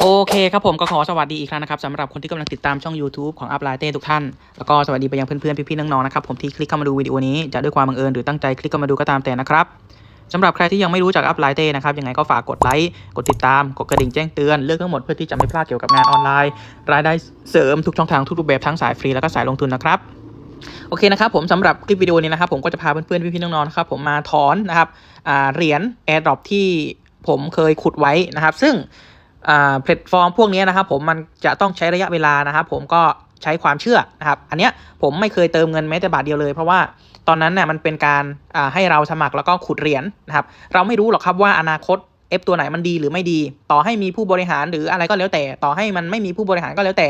โอเคครับผมก็ขอสวัสดีอีกครั้งนะครับสำหรับคนที่กำลังติดตามช่อง YouTube ของอัพไลเต้ทุกท่าน แล้วก็สวัสดีไปยังเพื่อนๆ พี่ๆน้องๆนะครับผมที่คลิกเข้ามาดูวิดีโอนี้จะด้วยความบังเอิญหรือตั้งใจคลิกเข้ามาดูก็ตามแต่นะครับสำหรับใครที่ยังไม่รู้จักอัพไลเต้นะครับยังไงก็ฝากกดไลค์กดติดตาม กดกระดิ่งแจ้งเตือนเลือกทั้งหมดเพื่อที่จะไม่พลาดเกี่ยวกับงานออนไลน์ รายได้เสริมทุกช่องทางทุกรูปแบบทั้งสายฟรีแล้วก็สายลงทุนนะครับโอเคนะครับผมสำหรับคลิปวิดีโอนี้นะครับผมก็จะพาเพื่อนๆพี่ๆน้องๆนะครับผมมาถอนนะครับเหรียญ AirDrop ที่ผมเคยขุดไว้นะครับซึ่ง แพลตฟอร์มพวกนี้นะครับผมมันจะต้องใช้ระยะเวลานะครับผมก็ใช้ความเชื่อนะครับอันเนี้ยผมไม่เคยเติมเงินแม้แต่บาทเดียวเลย เพราะว่าตอนนั้นเนี่ยมันเป็นการให้เราสมัครแล้วก็ขุดเหรียญนะครับเราไม่รู้หรอกครับว่าอนาคต F ตัวไหนมันดีหรือไม่ดี ต่อให้มีผู้บริหารหรืออะไรก็แล้วแต่ ต่อให้มันไม่มีผู้บริหารก็แล้วแต่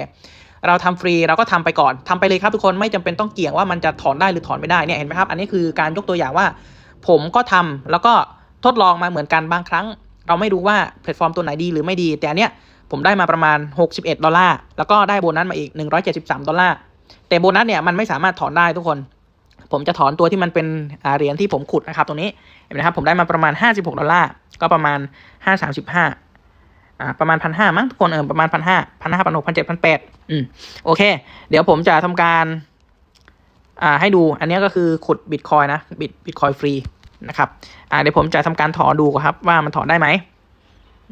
เราทำฟรีเราก็ทำไปก่อนทำไปเลยครับทุกคนไม่จำเป็นต้องเกี่ยงว่ามันจะถอนได้หรือถอนไม่ได้เนี่ยเห็นไหมครับ อันนี้คือการยกตัวอย่างว่า ผมก็ทำแล้วก็ทดลองมาเหมือนกันบางครั้ง เราไม่รู้ว่าแพลตฟอร์มตัวไหนดีหรือไม่ดี แต่อันเนี้ยผมได้มาประมาณ 61 ดอลลาร์ แล้วก็ได้โบนัสมาอีก 173 ดอลลาร์ แต่โบนัสเนี่ยมันไม่สามารถถอนได้ทุกคน ผมจะถอนตัวที่มันเป็นเหรียญที่ผมขุดนะครับตรงนี้เห็นไหมครับผมได้มาประมาณ 56 ดอลลาร์ ก็ประมาณ 535อ่าประมาณพันห้ามั้งทุกคนเออประมาณพันห้าพันห้าพันหกพันเจ็ดพันแปดอืมโอเค เดี๋ยวผมจะทำการ อ่าให้ดูอันนี้ก็คือขุดบิตคอยนะบิตบิตคอยฟรี นะครับอ่าเดี๋ยวผมจะทำการถอนดูก่อนครับ ว่ามันถอนได้ไหม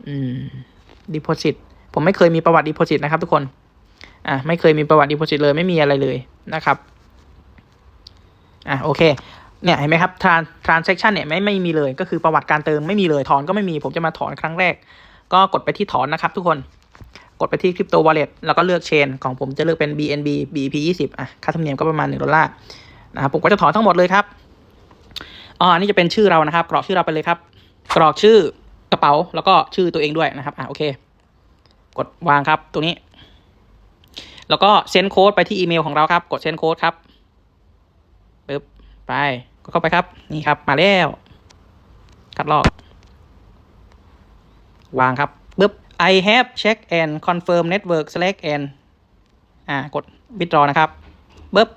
อืมดิโพซิตผมไม่เคยมีประวัติดิโพซิตนะครับ ทุกคนอ่าไม่เคยมีประวัติดิโพซิตเลยไม่มีอะไรเลยนะครับอ่าโอเคเนี่ยเห็นไหมครับทรานทรานเซ็คชันเนี่ยไม่ไม่มีเลย ก็คือประวัติการเติมไม่มีเลยถอนก็ไม่มี ผมจะมาถอนครั้งแรก ก็กดไปที่ถอนนะครับ ทุกคนกดไปที่ Crypto Wallet แล้วก็เลือกเชน ของผมจะเลือกเป็น BNB BEP 20อะค่าธรรมเนียมก็ประมาณ1ดอลลาร์นะครับผมก็จะถอนทั้งหมดเลยครับ อ๋อนนี้จะเป็นชื่อเรานะครับ กรอกชื่อเราไปเลยครับ กรอกชื่อกระเป๋าแล้วก็ชื่อตัวเองด้วยนะครับอะโอเค กดวางครับตรงนี้ แล้วก็เซ็นโค้ดไปที่อีเมลของเราครับ กดเซ็นโค้ดครับปึ๊บไปกดเข้าไปครับ นี่ครับ มาแล้ว คัดลอก วางครับปึ๊บ I have check and confirm network select and อ่ากด withdraw นะครับปึ๊บ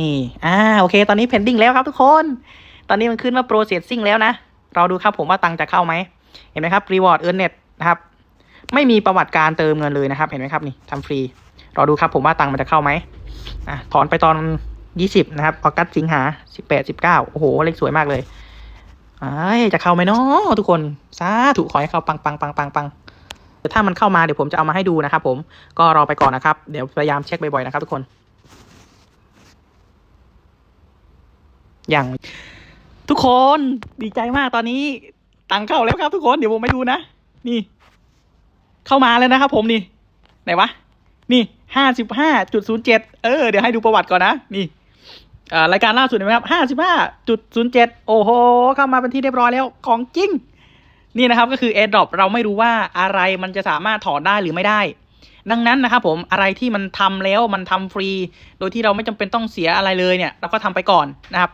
นี่ อ่า โอเค ตอนนี้ pending แล้วครับทุกคน ตอนนี้มันขึ้นว่า processing แล้วนะ เราดูครับผมว่าตังจะเข้าไหม เห็นไหมครับ reward earn net นะครับ ไม่มีประวัติการเติมเงินเลยนะครับ เห็นไหมครับนี่ทำฟรีรอดูครับผมว่าตังมันจะเข้าไหมอะถอนไปตอน 20 นะครับ ออกัสสิงหา 18 19 โอ้โห เลขสวยมากเลยไอ้จะเข้าไหมเนาะทุกคนสาธุขอให้เข้าปังปังปังปังปังแต่ถ้ามันเข้ามาเดี๋ยวผมจะเอามาให้ดูนะครับผมก็รอไปก่อนนะครับ เดี๋ยวพยายามเช็คบ่อยๆนะครับทุกคน อย่างทุกคนดีใจมากตอนนี้ ตังเข้าแล้วครับ ทุกคนเดี๋ยวผมไปดูนะ นี่ เข้ามาแล้วนะครับผมนี่ ไหนวะ นี่ห้าสิบห้าจุดศูนย์เจ็ดเออเดี๋ยวให้ดูประวัติก่อนนะ นี่รายการล่าสุดเห็นไหมครับห้าสิบห้าจุดศูนย์เจ็ดโอ้โห เข้ามาเป็นที่เรียบร้อยแล้วของจริง นี่นะครับก็คือ AirDrop เราไม่รู้ว่าอะไรมันจะสามารถถอนได้หรือไม่ได้ ดังนั้นนะครับผมอะไรที่มันทำแล้วมันทำฟรี โดยที่เราไม่จำเป็นต้องเสียอะไรเลยเนี่ย เราก็ทำไปก่อนนะครับ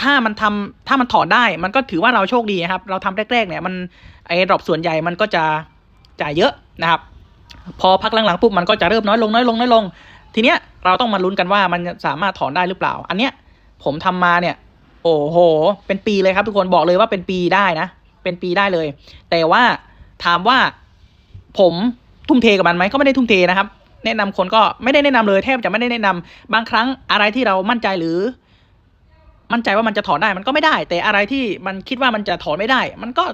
ถ้ามันทำถ้ามันถอนได้มันก็ถือว่าเราโชคดีนะครับ เราทำแรกๆเนี่ยมัน AirDrop ส่วนใหญ่มันก็จะจ่ายเยอะนะครับ พอพักหลังๆปุ๊บมันก็จะเริ่มน้อยลงน้อยลงน้อยลง ทีเนี้ยเราต้องมาลุ้นกันว่ามันสามารถถอนได้หรือเปล่า อันเนี้ยผมทำมาเนี่ย โอ้โห เป็นปีเลยครับทุกคนบอกเลยว่าเป็นปีได้นะ เป็นปีได้เลย แต่ว่าถามว่าผม ทุ่มเทกับมันไหมก็ไม่ได้ทุ่มเทนะครับ แนะนำคนก็ไม่ได้แนะนำเลยแทบจะไม่ได้แนะนำบางครั้งอะไรที่เรามั่นใจหรือ มั่นใจว่ามันจะถอนได้มันก็ไม่ได้ แต่อะไรที่มันคิดว่ามันจะถอนไม่ได้ มันก็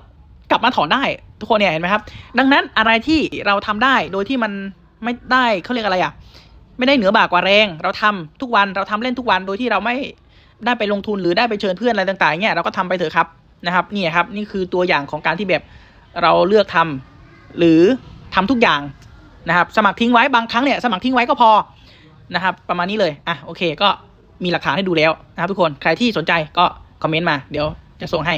กลับมาถอนได้ ทุกคนเนี่ยเห็นไหมครับ ดังนั้นอะไรที่เราทำได้โดยที่มันไม่ได้เขาเรียกอะไรอะไม่ได้เหนือบ่ากว่าแรง เราทำทุกวันเราทำเล่นทุกวันโดยที่เราไม่ได้ไปลงทุนหรือได้ไปเชิญเพื่อนอะไรต่างๆเนี่ยเราก็ทำไปเถอะครับนะครับนี่ครับนี่คือตัวอย่างของการที่แบบเราเลือกทำหรือ ทำทุกอย่างนะครับสมัครทิ้งไว้บางครั้งเนี่ยสมัครทิ้งไว้ก็พอนะครับ ประมาณนี้เลยอะโอเค ก็มีหลักฐานให้ดูแล้วนะครับทุกคนใครที่สนใจก็คอมเมนต์มาเดี๋ยวจะส่งให้